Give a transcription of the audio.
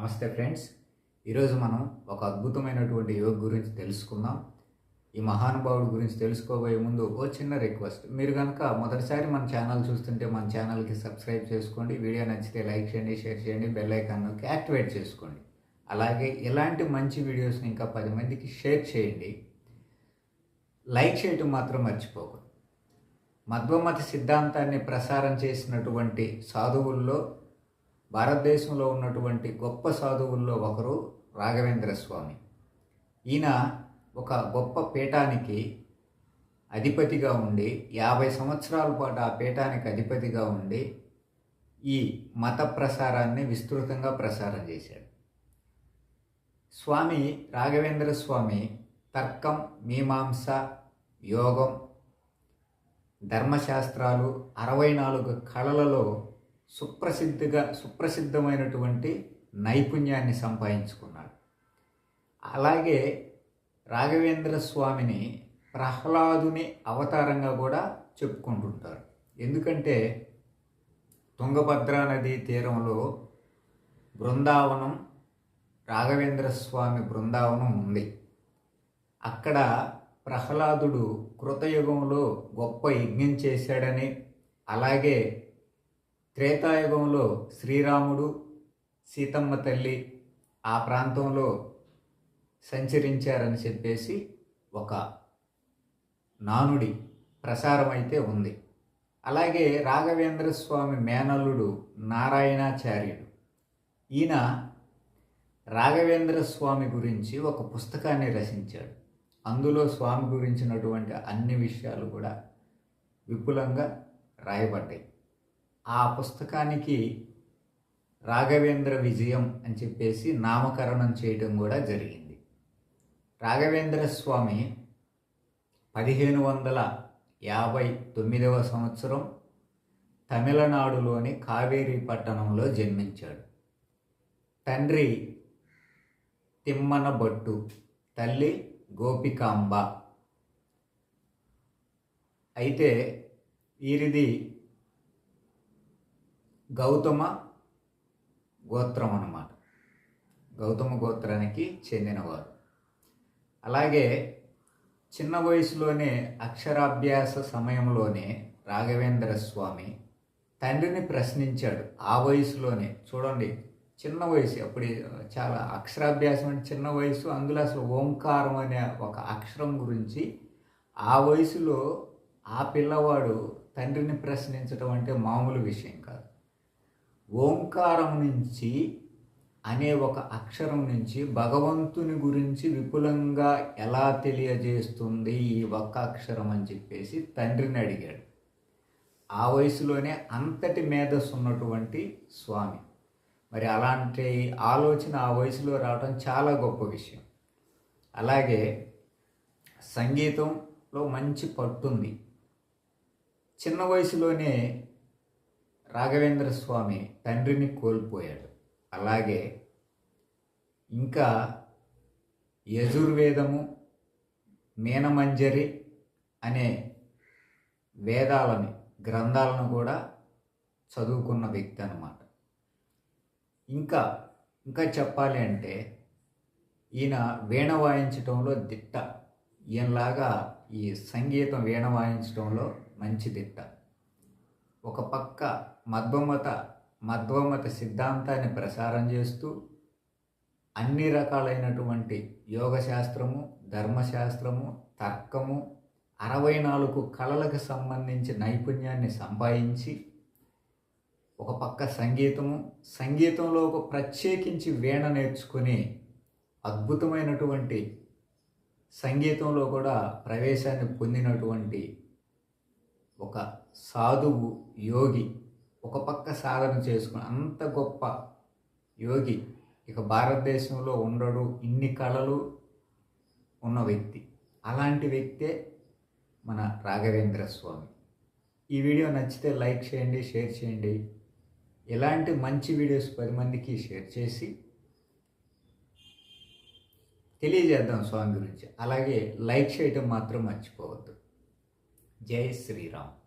నమస్తే ఫ్రెండ్స్. ఈరోజు మనం ఒక అద్భుతమైనటువంటి యోగ గురించి తెలుసుకుందాం. ఈ మహానుభావుడి గురించి తెలుసుకోబోయే ముందు ఓ చిన్న రిక్వెస్ట్. మీరు కనుక మొదటిసారి మన ఛానల్ చూస్తుంటే మన ఛానల్కి సబ్స్క్రైబ్ చేసుకోండి. వీడియో నచ్చితే లైక్ చేయండి షేర్ చేయండి బెల్ ఐకాన్కి యాక్టివేట్ చేసుకోండి. అలాగే ఇలాంటి మంచి వీడియోస్ని ఇంకా పది మందికి షేర్ చేయండి. లైక్ చేయటం మాత్రం మర్చిపోకూడదు. మధ్వమత సిద్ధాంతాన్ని ప్రసారం చేసినటువంటి సాధువుల్లో భారతదేశంలో ఉన్నటువంటి గొప్ప సాధువుల్లో ఒకరు రాఘవేంద్ర స్వామి. ఈయన ఒక గొప్ప పీఠానికి అధిపతిగా ఉండి యాభై సంవత్సరాల పాటు ఆ పీఠానికి అధిపతిగా ఉండి ఈ మత ప్రసారాన్ని విస్తృతంగా ప్రసారం చేశాడు. స్వామి రాఘవేంద్ర స్వామి తర్కం మీమాంస యోగం ధర్మశాస్త్రాలు అరవై నాలుగు కళలలో సుప్రసిద్ధిగా సుప్రసిద్ధమైనటువంటి నైపుణ్యాన్ని సంపాదించుకున్నాడు. అలాగే రాఘవేంద్ర స్వామిని ప్రహ్లాదుని అవతారంగా కూడా చెప్పుకుంటుంటారు. ఎందుకంటే తుంగభద్రా నదీ తీరంలో బృందావనం రాఘవేంద్ర స్వామి బృందావనం ఉంది. అక్కడ ప్రహ్లాదుడు కృతయుగంలో గొప్ప యజ్ఞం చేశాడని అలాగే త్రేతాయుగంలో శ్రీరాముడు సీతమ్మ తల్లి ఆ ప్రాంతంలో సంచరించారని చెప్పేసి ఒక నానుడి ప్రసారం అయితే ఉంది. అలాగే రాఘవేంద్ర స్వామి మేనల్లుడు నారాయణాచార్యుడు. ఈయన రాఘవేంద్ర స్వామి గురించి ఒక పుస్తకాన్ని రచించాడు. అందులో స్వామి గురించినటువంటి అన్ని విషయాలు కూడా విపులంగా రాయబడ్డాయి. ఆ పుస్తకానికి రాఘవేంద్ర విజయం అని చెప్పేసి నామకరణం చేయడం కూడా జరిగింది. రాఘవేంద్ర స్వామి పదిహేను వందల యాభై తొమ్మిదవ సంవత్సరం తమిళనాడులోని కావేరీ పట్టణంలో జన్మించాడు. తండ్రి తిమ్మన భట్టు తల్లి గోపికాంబ. అయితే వీరిది గౌతమ గోత్రం అన్నమాట. గౌతమ గోత్రానికి చెందినవారు. అలాగే చిన్న వయసులోనే అక్షరాభ్యాస సమయంలోనే రాఘవేంద్ర స్వామి తండ్రిని ప్రశ్నించాడు. ఆ వయసులోనే చూడండి చిన్న వయసు అప్పుడు చాలా అక్షరాభ్యాసం అంటే చిన్న వయసు అందులో అసలు ఓంకారం అనే ఒక అక్షరం గురించి ఆ వయసులో ఆ పిల్లవాడు తండ్రిని ప్రశ్నించడం అంటే మామూలు విషయం కాదు. ఓంకారం నుంచి అనే ఒక అక్షరం నుంచి భగవంతుని గురించి విపులంగా ఎలా తెలియజేస్తుంది ఈ ఒక్క అక్షరం అని చెప్పేసి తండ్రిని అడిగాడు. ఆ వయసులోనే అంతటి మేధస్సు ఉన్నటువంటి స్వామి. మరి అలాంటి ఆలోచన ఆ వయసులో రావడం చాలా గొప్ప విషయం. అలాగే సంగీతంలో మంచి పట్టుంది. చిన్న వయసులోనే రాఘవేంద్ర స్వామి తండ్రిని కోల్పోయాడు. అలాగే ఇంకా యజుర్వేదము మీనమంజరి అనే వేదాలని గ్రంథాలను కూడా చదువుకున్న వ్యక్తి అన్నమాట. ఇంకా ఇంకా చెప్పాలి అంటే ఈయన వీణ వాయించటంలో దిట్ట. ఈయనలాగా ఈ సంగీతం వీణ వాయించడంలో మంచి దిట్ట. ఒక పక్క మధ్వమత మధ్వమత సిద్ధాంతాన్ని ప్రసారం చేస్తూ అన్ని రకాలైనటువంటి యోగశాస్త్రము ధర్మశాస్త్రము తర్కము అరవై నాలుగు కళలకు సంబంధించి నైపుణ్యాన్ని సంపాదించి ఒక పక్క సంగీతము సంగీతంలో ఒక ప్రత్యేకించి వీణ నేర్చుకుని అద్భుతమైనటువంటి సంగీతంలో కూడా ప్రవేశాన్ని పొందినటువంటి ఒక సాధువు యోగి ఒక పక్క సాధన చేసుకుని అంత గొప్ప యోగి ఇక భారతదేశంలో ఉండడు. ఇన్ని కళలు ఉన్న వ్యక్తి. అలాంటి వ్యక్తే మన రాఘవేంద్ర స్వామి. ఈ వీడియో నచ్చితే లైక్ చేయండి షేర్ చేయండి. ఇలాంటి మంచి వీడియోస్ పది మందికి షేర్ చేసి తెలియజేద్దాం స్వామి గురించి. అలాగే లైక్ చేయటం మాత్రం మర్చిపోవద్దు. జై శ్రీరామ్.